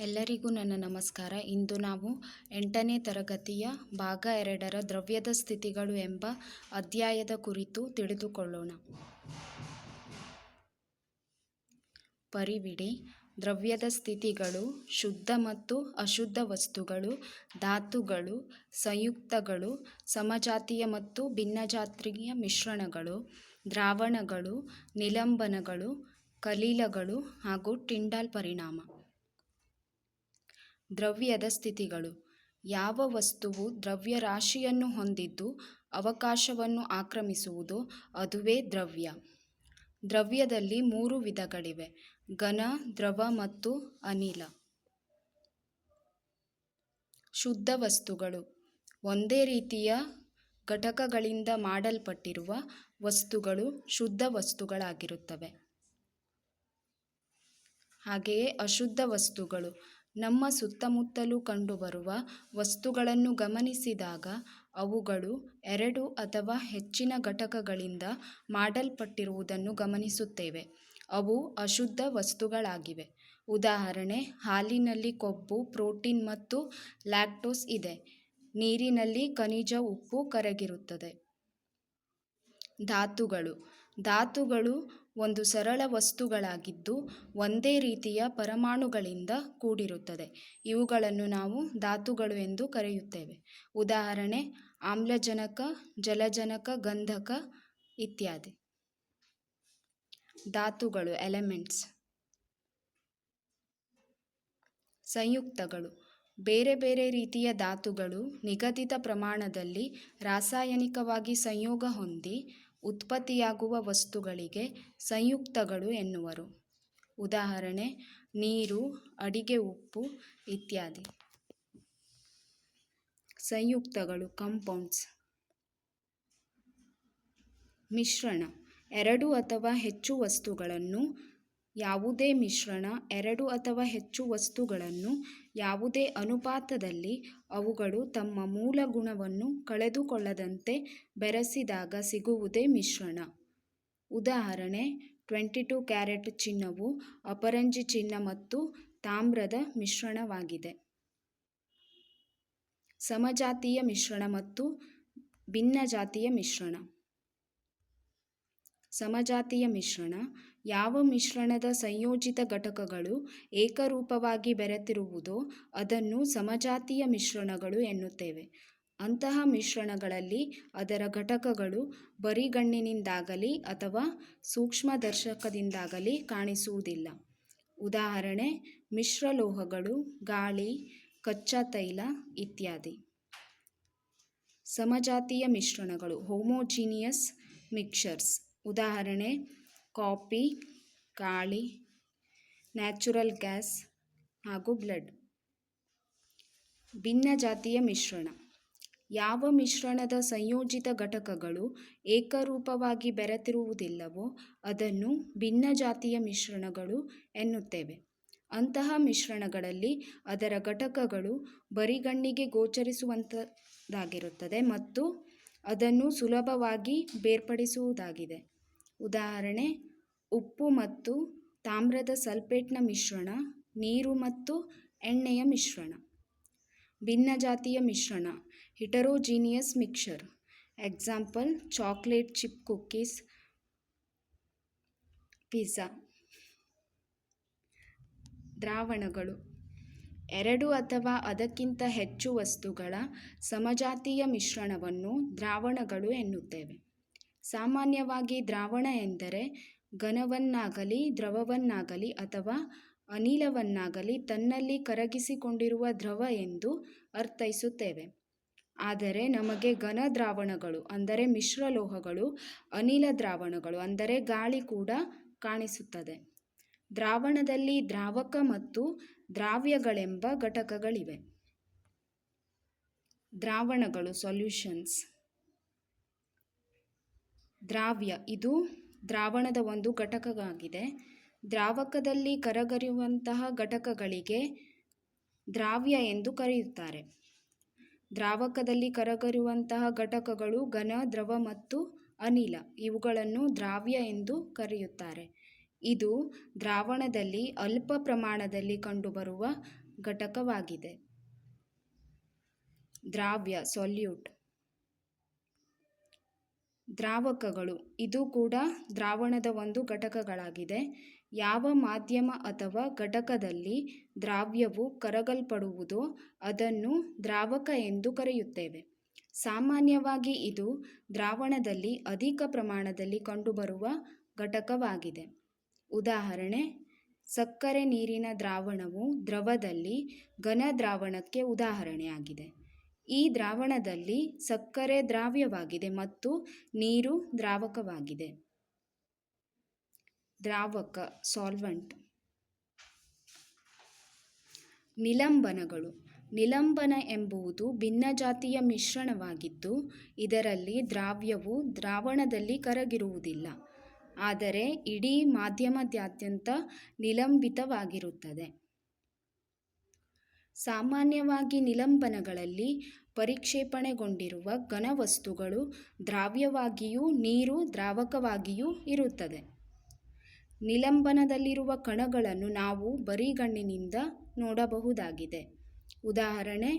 ಎಲ್ಲರಿಗೂ ನನ್ನ ನಮಸ್ಕಾರ. ಇಂದು ನಾವು ಎಂಟನೇ ತರಗತಿಯ ಭಾಗ ಎರಡರ ದ್ರವ್ಯದ ಸ್ಥಿತಿಗಳು ಎಂಬ ಅಧ್ಯಾಯದ ಕುರಿತು ತಿಳಿದುಕೊಳ್ಳೋಣ. ಪರಿವಿಡಿ, ದ್ರವ್ಯದ ಸ್ಥಿತಿಗಳು, ಶುದ್ಧ ಮತ್ತು ಅಶುದ್ಧ ವಸ್ತುಗಳು, ಧಾತುಗಳು, ಸಂಯುಕ್ತಗಳು, ಸಮಜಾತೀಯ ಮತ್ತು ಭಿನ್ನಜಾತ್ರೀಯ ಮಿಶ್ರಣಗಳು, ದ್ರಾವಣಗಳು, ನಿಲಂಬನಗಳು, ಕಲೀಲಗಳು ಹಾಗೂ ಟಿಂಡಾಲ್ ಪರಿಣಾಮ. ದ್ರವ್ಯದ ಸ್ಥಿತಿಗಳು. ಯಾವ ವಸ್ತುವು ದ್ರವ್ಯರಾಶಿಯನ್ನು ಹೊಂದಿದ್ದು ಅವಕಾಶವನ್ನು ಆಕ್ರಮಿಸುವುದೋ ಅದುವೇ ದ್ರವ್ಯ. ದ್ರವ್ಯದಲ್ಲಿ ಮೂರು ವಿಧಗಳಿವೆ. ಘನ, ದ್ರವ ಮತ್ತು ಅನಿಲ. ಶುದ್ಧ ವಸ್ತುಗಳು. ಒಂದೇ ರೀತಿಯ ಘಟಕಗಳಿಂದ ಮಾಡಲ್ಪಟ್ಟಿರುವ ವಸ್ತುಗಳು ಶುದ್ಧ ವಸ್ತುಗಳಾಗಿರುತ್ತವೆ. ಹಾಗೆಯೇ ಅಶುದ್ಧ ವಸ್ತುಗಳು. ನಮ್ಮ ಸುತ್ತಮುತ್ತಲೂ ಕಂಡುಬರುವ ವಸ್ತುಗಳನ್ನು ಗಮನಿಸಿದಾಗ ಅವುಗಳು ಎರಡು ಅಥವಾ ಹೆಚ್ಚಿನ ಘಟಕಗಳಿಂದ ಮಾಡಲ್ಪಟ್ಟಿರುವುದನ್ನು ಗಮನಿಸುತ್ತೇವೆ. ಅವು ಅಶುದ್ಧ ವಸ್ತುಗಳಾಗಿವೆ. ಉದಾಹರಣೆ, ಹಾಲಿನಲ್ಲಿ ಕೊಬ್ಬು, ಪ್ರೋಟೀನ್ ಮತ್ತು ಲ್ಯಾಕ್ಟೋಸ್ ಇದೆ. ನೀರಿನಲ್ಲಿ ಖನಿಜ ಉಪ್ಪು ಕರಗಿರುತ್ತದೆ. ಧಾತುಗಳು. ಧಾತುಗಳು ಒಂದು ಸರಳ ವಸ್ತುಗಳಾಗಿದ್ದು ಒಂದೇ ರೀತಿಯ ಪರಮಾಣುಗಳಿಂದ ಕೂಡಿರುತ್ತದೆ. ಇವುಗಳನ್ನು ನಾವು ಧಾತುಗಳು ಎಂದು ಕರೆಯುತ್ತೇವೆ. ಉದಾಹರಣೆ, ಆಮ್ಲಜನಕ, ಜಲಜನಕ, ಗಂಧಕ ಇತ್ಯಾದಿ. ಧಾತುಗಳು, ಎಲೆಮೆಂಟ್ಸ್. ಸಂಯುಕ್ತಗಳು. ಬೇರೆ ಬೇರೆ ರೀತಿಯ ಧಾತುಗಳು ನಿಗದಿತ ಪ್ರಮಾಣದಲ್ಲಿ ರಾಸಾಯನಿಕವಾಗಿ ಸಂಯೋಗ ಹೊಂದಿ ಉತ್ಪತ್ತಿಯಾಗುವ ವಸ್ತುಗಳಿಗೆ ಸಂಯುಕ್ತಗಳು ಎನ್ನುವರು. ಉದಾಹರಣೆ, ನೀರು, ಅಡಿಗೆ ಉಪ್ಪು ಇತ್ಯಾದಿ. ಸಂಯುಕ್ತಗಳು ಕಂಪೌಂಡ್ಸ್ ಮಿಶ್ರಣ, ಎರಡು ಅಥವಾ ಹೆಚ್ಚು ವಸ್ತುಗಳನ್ನು, ಯಾವುದೇ ಮಿಶ್ರಣ, ಎರಡು ಅಥವಾ ಹೆಚ್ಚು ವಸ್ತುಗಳನ್ನು ಯಾವುದೇ ಅನುಪಾತದಲ್ಲಿ ಅವುಗಳು ತಮ್ಮ ಮೂಲ ಗುಣವನ್ನು ಕಳೆದುಕೊಳ್ಳದಂತೆ ಬೆರೆಸಿದಾಗ ಸಿಗುವುದೇ ಮಿಶ್ರಣ. ಉದಾಹರಣೆ, ಟ್ವೆಂಟಿ ಟು ಕ್ಯಾರೆಟ್ ಚಿನ್ನವು ಅಪರಂಜಿ ಚಿನ್ನ ಮತ್ತು ತಾಮ್ರದ ಮಿಶ್ರಣವಾಗಿದೆ. ಸಮಜಾತೀಯ ಮಿಶ್ರಣ ಮತ್ತು ಭಿನ್ನಜಾತಿಯ ಮಿಶ್ರಣ. ಸಮಜಾತೀಯ ಮಿಶ್ರಣ ಯಾವ ಮಿಶ್ರಣದ ಸಂಯೋಜಿತ ಘಟಕಗಳು ಏಕರೂಪವಾಗಿ ಬೆರೆತಿರುವುದೋ ಅದನ್ನು ಸಮಜಾತೀಯ ಮಿಶ್ರಣಗಳು ಎನ್ನುತ್ತೇವೆ. ಅಂತಹ ಮಿಶ್ರಣಗಳಲ್ಲಿ ಅದರ ಘಟಕಗಳು ಬರಿಗಣ್ಣಿನಿಂದಾಗಲಿ ಅಥವಾ ಸೂಕ್ಷ್ಮದರ್ಶಕದಿಂದಾಗಲಿ ಕಾಣಿಸುವುದಿಲ್ಲ. ಉದಾಹರಣೆ, ಮಿಶ್ರಲೋಹಗಳು, ಗಾಳಿ, ಕಚ್ಚಾ ತೈಲ ಇತ್ಯಾದಿ. ಸಮಜಾತೀಯ ಮಿಶ್ರಣಗಳು ಹೋಮೋಜಿನಿಯಸ್ ಮಿಕ್ಸರ್ಸ್ ಉದಾಹರಣೆ ಕಾಫಿ, ಗಾಳಿ, ನ್ಯಾಚುರಲ್ ಗ್ಯಾಸ್ ಹಾಗೂ ಬ್ಲಡ್. ಭಿನ್ನ ಜಾತಿಯ ಮಿಶ್ರಣ. ಯಾವ ಮಿಶ್ರಣದ ಸಂಯೋಜಿತ ಘಟಕಗಳು ಏಕರೂಪವಾಗಿ ಬೆರೆತಿರುವುದಿಲ್ಲವೋ ಅದನ್ನು ಭಿನ್ನ ಜಾತಿಯ ಮಿಶ್ರಣಗಳು ಎನ್ನುತ್ತೇವೆ. ಅಂತಹ ಮಿಶ್ರಣಗಳಲ್ಲಿ ಅದರ ಘಟಕಗಳು ಬರಿಗಣ್ಣಿಗೆ ಗೋಚರಿಸುವಂಥದ್ದಾಗಿರುತ್ತದೆ ಮತ್ತು ಅದನ್ನು ಸುಲಭವಾಗಿ ಬೇರ್ಪಡಿಸುವುದಾಗಿದೆ. ಉದಾಹರಣೆ, ಉಪ್ಪು ಮತ್ತು ತಾಮ್ರದ ಸಲ್ಫೇಟ್ನ ಮಿಶ್ರಣ, ನೀರು ಮತ್ತು ಎಣ್ಣೆಯ ಮಿಶ್ರಣ. ಭಿನ್ನಜಾತೀಯ ಮಿಶ್ರಣ, heterogeneous mixture example, chocolate chip cookies pizza. ದ್ರಾವಣಗಳು. ಎರಡು ಅಥವಾ ಅದಕ್ಕಿಂತ ಹೆಚ್ಚು ವಸ್ತುಗಳ ಸಮಜಾತೀಯ ಮಿಶ್ರಣವನ್ನು ದ್ರಾವಣಗಳು ಎನ್ನುತ್ತೇವೆ. ಸಾಮಾನ್ಯವಾಗಿ ದ್ರಾವಣ ಎಂದರೆ ಘನವನ್ನಾಗಲಿ ದ್ರವವನ್ನಾಗಲಿ ಅಥವಾ ಅನಿಲವನ್ನಾಗಲಿ ತನ್ನಲ್ಲಿ ಕರಗಿಸಿಕೊಂಡಿರುವ ದ್ರವ ಎಂದು ಅರ್ಥೈಸುತ್ತೇವೆ. ಆದರೆ ನಮಗೆ ಘನ ದ್ರಾವಣಗಳು ಅಂದರೆ ಮಿಶ್ರಲೋಹಗಳು ಅನಿಲ ದ್ರಾವಣಗಳು ಅಂದರೆ ಗಾಳಿ ಕೂಡ ಕಾಣಿಸುತ್ತದೆ. ದ್ರಾವಣದಲ್ಲಿ ದ್ರಾವಕ ಮತ್ತು ದ್ರಾವ್ಯಗಳೆಂಬ ಘಟಕಗಳಿವೆ. ದ್ರಾವಣಗಳು ಸೊಲ್ಯೂಷನ್ಸ್ ದ್ರಾವ್ಯ. ಇದು ದ್ರಾವಣದ ಒಂದು ಘಟಕವಾಗಿದೆ. ದ್ರಾವಕದಲ್ಲಿ ಕರಗರಿಯುವಂತಹ ಘಟಕಗಳಿಗೆ ದ್ರಾವ್ಯ ಎಂದು ಕರೆಯುತ್ತಾರೆ. ದ್ರಾವಕದಲ್ಲಿ ಕರಗರಿಯುವಂತಹ ಘಟಕಗಳು ಘನ, ದ್ರವ ಮತ್ತು ಅನಿಲ. ಇವುಗಳನ್ನು ದ್ರಾವ್ಯ ಎಂದು ಕರೆಯುತ್ತಾರೆ. ಇದು ದ್ರಾವಣದಲ್ಲಿ ಅಲ್ಪ ಪ್ರಮಾಣದಲ್ಲಿ ಕಂಡುಬರುವ ಘಟಕವಾಗಿದೆ. ದ್ರಾವ್ಯ, ಸೊಲ್ಯೂಟ್. ದ್ರಾವಕಗಳು. ಇದು ಕೂಡ ದ್ರಾವಣದ ಒಂದು ಘಟಕಗಳಾಗಿದೆ. ಯಾವ ಮಾಧ್ಯಮ ಅಥವಾ ಘಟಕದಲ್ಲಿ ದ್ರಾವ್ಯವು ಕರಗಲ್ಪಡುವುದೋ ಅದನ್ನು ದ್ರಾವಕ ಎಂದು ಕರೆಯುತ್ತೇವೆ. ಸಾಮಾನ್ಯವಾಗಿ ಇದು ದ್ರಾವಣದಲ್ಲಿ ಅಧಿಕ ಪ್ರಮಾಣದಲ್ಲಿ ಕಂಡುಬರುವ ಘಟಕವಾಗಿದೆ. ಉದಾಹರಣೆ, ಸಕ್ಕರೆ ನೀರಿನ ದ್ರಾವಣವು ದ್ರವದಲ್ಲಿ ಘನ ದ್ರಾವಣಕ್ಕೆ ಉದಾಹರಣೆಯಾಗಿದೆ. ಈ ದ್ರಾವಣದಲ್ಲಿ ಸಕ್ಕರೆ ದ್ರಾವ್ಯವಾಗಿದೆ ಮತ್ತು ನೀರು ದ್ರಾವಕವಾಗಿದೆ. ದ್ರಾವಕ ಸಾಲ್ವೆಂಟ್ ನಿಲಂಬನಗಳು. ನಿಲಂಬನ ಎಂಬುದು ಭಿನ್ನಜಾತಿಯ ಮಿಶ್ರಣವಾಗಿದ್ದು, ಇದರಲ್ಲಿ ದ್ರಾವ್ಯವು ದ್ರಾವಣದಲ್ಲಿ ಕರಗಿರುವುದಿಲ್ಲ. ಆದರೆ ಇಡೀ ಮಾಧ್ಯಮದಾದ್ಯಂತ ನಿಲಂಬಿತವಾಗಿರುತ್ತದೆ. ಸಾಮಾನ್ಯವಾಗಿ ನಿಲಂಬನಗಳಲ್ಲಿ ಪರಿಕ್ಷೇಪಣೆಗೊಂಡಿರುವ ಘನವಸ್ತುಗಳು ದ್ರಾವ್ಯವಾಗಿಯೂ ನೀರು ದ್ರಾವಕವಾಗಿಯೂ ಇರುತ್ತದೆ. ನಿಲಂಬನದಲ್ಲಿರುವ ಕಣಗಳನ್ನು ನಾವು ಬರಿಗಣ್ಣಿನಿಂದ ನೋಡಬಹುದಾಗಿದೆ. ಉದಾಹರಣೆ,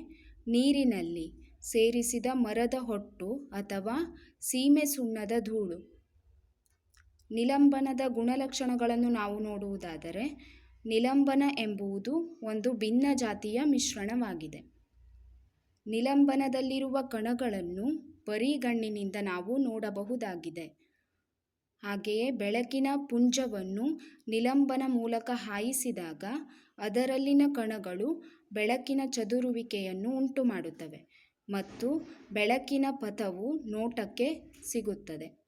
ನೀರಿನಲ್ಲಿ ಸೇರಿಸಿದ ಮರದ ಹೊಟ್ಟು ಅಥವಾ ಸೀಮೆ ಸುಣ್ಣದ ಧೂಳು. ನಿಲಂಬನದ ಗುಣಲಕ್ಷಣಗಳನ್ನು ನಾವು ನೋಡುವುದಾದರೆ, ನಿಲಂಬನ ಎಂಬುವುದು ಒಂದು ಭಿನ್ನ ಜಾತಿಯ ಮಿಶ್ರಣವಾಗಿದೆ. ನಿಲಂಬನದಲ್ಲಿರುವ ಕಣಗಳನ್ನು ಪರಿಗಣ್ಣಿನಿಂದ ನಾವು ನೋಡಬಹುದಾಗಿದೆ. ಹಾಗೆಯೇ ಬೆಳಕಿನ ಪುಂಜವನ್ನು ನಿಲಂಬನ ಮೂಲಕ ಹಾಯಿಸಿದಾಗ ಅದರಲ್ಲಿನ ಕಣಗಳು ಬೆಳಕಿನ ಚದುರುವಿಕೆಯನ್ನು ಉಂಟುಮಾಡುತ್ತವೆ ಮತ್ತು ಬೆಳಕಿನ ಪಥವು ನೋಟಕ್ಕೆ ಸಿಗುತ್ತದೆ.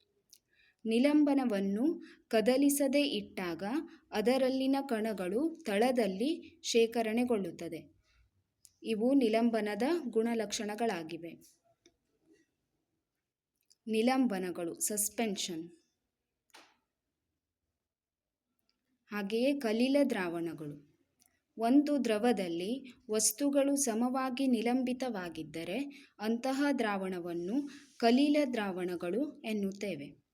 ನಿಲಂಬನವನ್ನು ಕದಲಿಸದೆ ಇಟ್ಟಾಗ ಅದರಲ್ಲಿನ ಕಣಗಳು ತಳದಲ್ಲಿ ಶೇಖರಣೆಗೊಳ್ಳುತ್ತದೆ. ಇವು ನಿಲಂಬನದ ಗುಣಲಕ್ಷಣಗಳಾಗಿವೆ. ನಿಲಂಬನಗಳು ಸಸ್ಪೆನ್ಷನ್ ಹಾಗೆಯೇ ಕಲಿಲ ದ್ರಾವಣಗಳು. ಒಂದು ದ್ರವದಲ್ಲಿ ವಸ್ತುಗಳು ಸಮವಾಗಿ ನಿಲಂಬಿತವಾಗಿದ್ದರೆ ಅಂತಹ ದ್ರಾವಣವನ್ನು ಕಲೀಲ ದ್ರಾವಣಗಳು ಎನ್ನುತ್ತೇವೆ.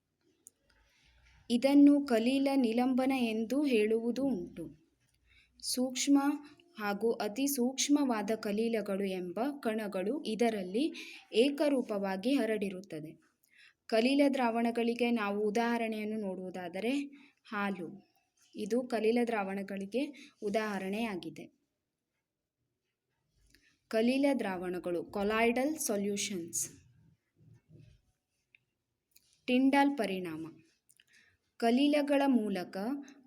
ಇದನ್ನು ಕಲೀಲ ನಿಲಂಬನ ಎಂದು ಹೇಳುವುದು ಉಂಟು. ಸೂಕ್ಷ್ಮ ಹಾಗೂ ಅತಿ ಸೂಕ್ಷ್ಮವಾದ ಕಲೀಲಗಳು ಎಂಬ ಕಣಗಳು ಇದರಲ್ಲಿ ಏಕರೂಪವಾಗಿ ಹರಡಿರುತ್ತದೆ. ಕಲೀಲ ದ್ರಾವಣಗಳಿಗೆ ನಾವು ಉದಾಹರಣೆಯನ್ನು ನೋಡುವುದಾದರೆ ಹಾಲು. ಇದು ಕಲೀಲ ದ್ರಾವಣಗಳಿಗೆ ಉದಾಹರಣೆಯಾಗಿದೆ. ಕಲೀಲ ದ್ರಾವಣಗಳು ಕೊಲಾಯ್ಡಲ್ ಸೊಲ್ಯೂಷನ್ಸ್. ಟಿಂಡಾಲ್ ಪರಿಣಾಮ. ಕಲಿಲಗಳ ಮೂಲಕ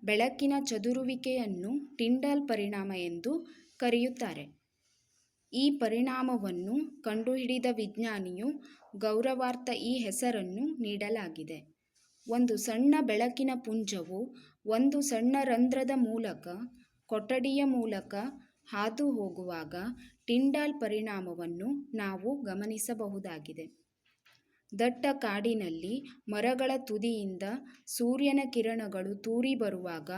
ಬೆಳಕಿನ ಚದುರುವಿಕೆಯನ್ನು ಟಿಂಡಾಲ್ ಪರಿಣಾಮ ಎಂದು ಕರೆಯುತ್ತಾರೆ. ಈ ಪರಿಣಾಮವನ್ನು ಕಂಡುಹಿಡಿದ ವಿಜ್ಞಾನಿಯು ಗೌರವಾರ್ಥ ಈ ಹೆಸರನ್ನು ನೀಡಲಾಗಿದೆ. ಒಂದು ಸಣ್ಣ ಬೆಳಕಿನ ಪುಂಜವು ಒಂದು ಸಣ್ಣ ರಂಧ್ರದ ಮೂಲಕ, ಕೊಠಡಿಯ ಮೂಲಕ ಹಾದು ಹೋಗುವಾಗ ಟಿಂಡಾಲ್ ಪರಿಣಾಮವನ್ನು ನಾವು ಗಮನಿಸಬಹುದಾಗಿದೆ. ದಟ್ಟ ಕಾಡಿನಲ್ಲಿ ಮರಗಳ ತುದಿಯಿಂದ ಸೂರ್ಯನ ಕಿರಣಗಳು ತೂರಿ ಬರುವಾಗ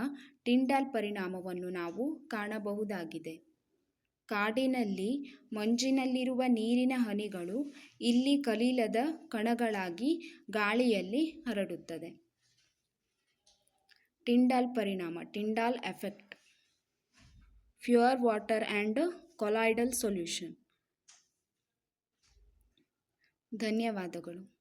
ಟಿಂಡಾಲ್ ಪರಿಣಾಮವನ್ನು ನಾವು ಕಾಣಬಹುದಾಗಿದೆ. ಕಾಡಿನಲ್ಲಿ ಮಂಜಿನಲ್ಲಿರುವ ನೀರಿನ ಹನಿಗಳು ಇಲ್ಲಿ ಕಲೀಲದ ಕಣಗಳಾಗಿ ಗಾಳಿಯಲ್ಲಿ ಹರಡುತ್ತದೆ. ಟಿಂಡಾಲ್ ಪರಿಣಾಮ, Tyndall effect pure water and colloidal solution. ಧನ್ಯವಾದಗಳು.